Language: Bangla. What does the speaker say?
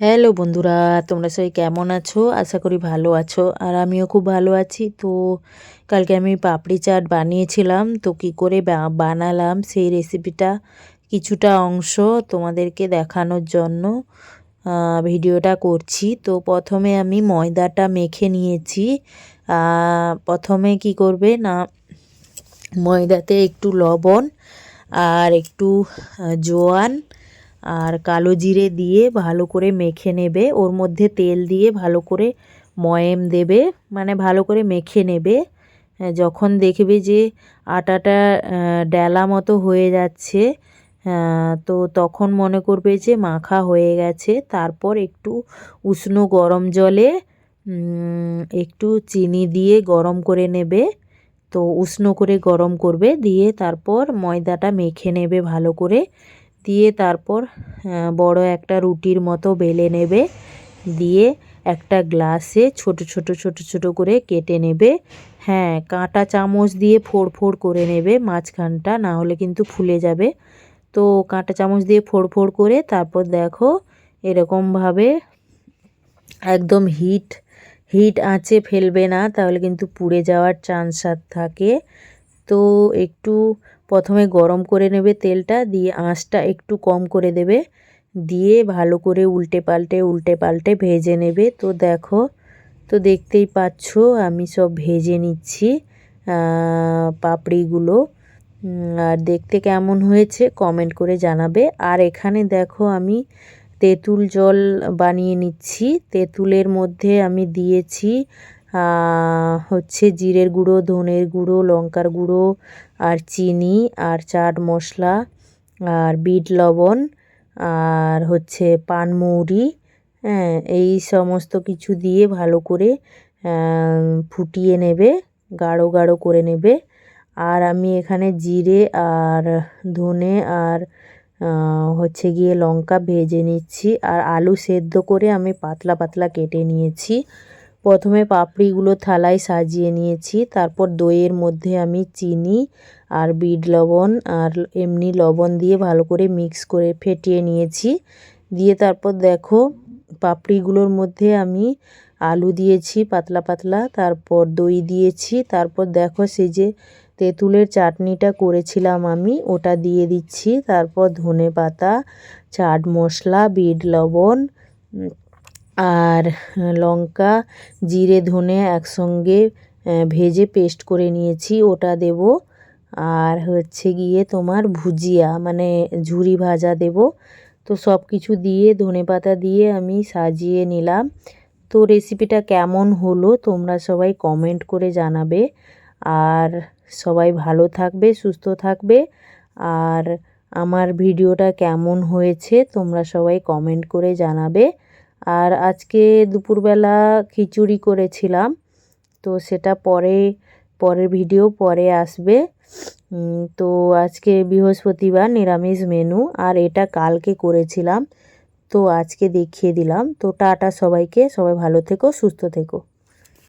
হ্যালো বন্ধুরা, তোমরা সবাই কেমন আছো? আশা করি ভালো আছো, আর আমিও খুব ভালো আছি। তো কালকে আমি পাপড়ি চাট বানিয়েছিলাম, তো কি করে বানালাম সেই রেসিপিটা কিছুটা অংশ তোমাদেরকে দেখানোর জন্য ভিডিওটা করছি। তো প্রথমে আমি ময়দাটা মেখে নিয়েছি। প্রথমে কি করবে না, ময়দাতে একটু লবণ আর একটু জোয়ান আর কালো জিরে দিয়ে ভালো করে মেখে নেবে। ওর মধ্যে তেল দিয়ে ভালো করে ময়েম দেবে মানে ভালো করে মেখে নেবে। যখন দেখবে যে আটাটা ডেলা মতো হয়ে যাচ্ছে তো তখন মনে করবে যে মাখা হয়ে গেছে। তারপর একটু উষ্ণ গরম জলে একটু চিনি দিয়ে গরম করে নেবে। তো উষ্ণ করে গরম করবে, দিয়ে তারপর ময়দাটা মেখে নেবে ভালো করে। দিয়ে তারপর বড় একটা রুটির মতো বেলে নেবে। দিয়ে একটা গ্লাসে ছোট ছোট ছোট ছোট করে কেটে নেবে। হ্যাঁ কাঁটা চামচ দিয়ে ফোড় ফোড় করে নেবে মাঝখানটা, না হলে কিন্তু ফুলে যাবে। তো কাঁটা চামচ দিয়ে ফোড় ফোড় করে তারপর দেখো এরকমভাবে একদম হিট হিট আঁচে ফেলবে না, তাহলে কিন্তু পুড়ে যাওয়ার চান্স থাকে। তো একটু প্রথমে গরম করে নেবে তেলটা, দিয়ে আঁচটা একটু কম করে দেবে। দিয়ে ভালো করে উল্টে পাল্টে উল্টে পাল্টে ভেজে নেবে। তো দেখো, তো দেখতেই পাচ্ছ আমি সব ভেজে নিচ্ছি পাপড়িগুলো। আর দেখতে কেমন হয়েছে কমেন্ট করে জানাবে। আর এখানে দেখো আমি তেঁতুল জল বানিয়ে নিচ্ছি। তেঁতুলের মধ্যে আমি দিয়েছি হচ্ছে জিরের গুঁড়ো, ধনের গুঁড়ো, লঙ্কার গুঁড়ো, আর চিনি, আর চাট মশলা, আর বিট লবণ, আর হচ্ছে পানমৌরি হ্যাঁ এই সমস্ত কিছু দিয়ে ভালো করে ফুটিয়ে নেবে, গাঢ় গাঢ় করে নেবে। আর আমি এখানে জিরে আর ধনে আর হচ্ছে গিয়ে লঙ্কা ভেজে নিচ্ছি, আর আলু সেদ্ধ করে আমি পাতলা পাতলা কেটে নিয়েছি। প্রথমে পাপড়িগুলো থালায় সাজিয়ে নিয়েছি, তারপর দইয়ের মধ্যে আমি চিনি আর বিট লবণ আর এমনি লবণ দিয়ে ভালো করে মিক্স করে ফেটিয়ে নিয়েছি। দিয়ে তারপর দেখো পাপড়িগুলোর মধ্যে আমি আলু দিয়েছি পাতলা পাতলা, তারপর দই দিয়েছি, তারপর দেখো সেই যে তেঁতুলের চাটনিটা করেছিলাম আমি, ওটা দিয়ে দিচ্ছি, তারপর ধনে পাতা চাট মশলা, বিট লবণ আর লঙ্কা, জিরে, ধনে একসঙ্গে ভেজে পেস্ট করে নিয়েছি, ওটা দেব। আর হচ্ছে গিয়ে তোমার ভুজিয়া মানে ঝুরি ভাজা দেব। তো সব কিছু দিয়ে, ধনে পাতা দিয়ে আমি সাজিয়ে নিলাম। তো রেসিপিটা কেমন হলো তোমরা সবাই কমেন্ট করে জানাবে। আর সবাই ভালো থাকবে, সুস্থ থাকবে। আর আমার ভিডিওটা কেমন হয়েছে তোমরা সবাই কমেন্ট করে জানাবে। আর আজকে দুপুরবেলা খিচুড়ি করেছিলাম, তো সেটা পরে, পরের ভিডিও পরে আসবে। তো আজকে বৃহস্পতিবার নিরামিষ মেনু আর এটা কালকে করেছিলাম। তো আজকে দেখিয়ে দিলাম। তো টাটা সবাইকে, সবাই ভালো থেকো, সুস্থ থেকো।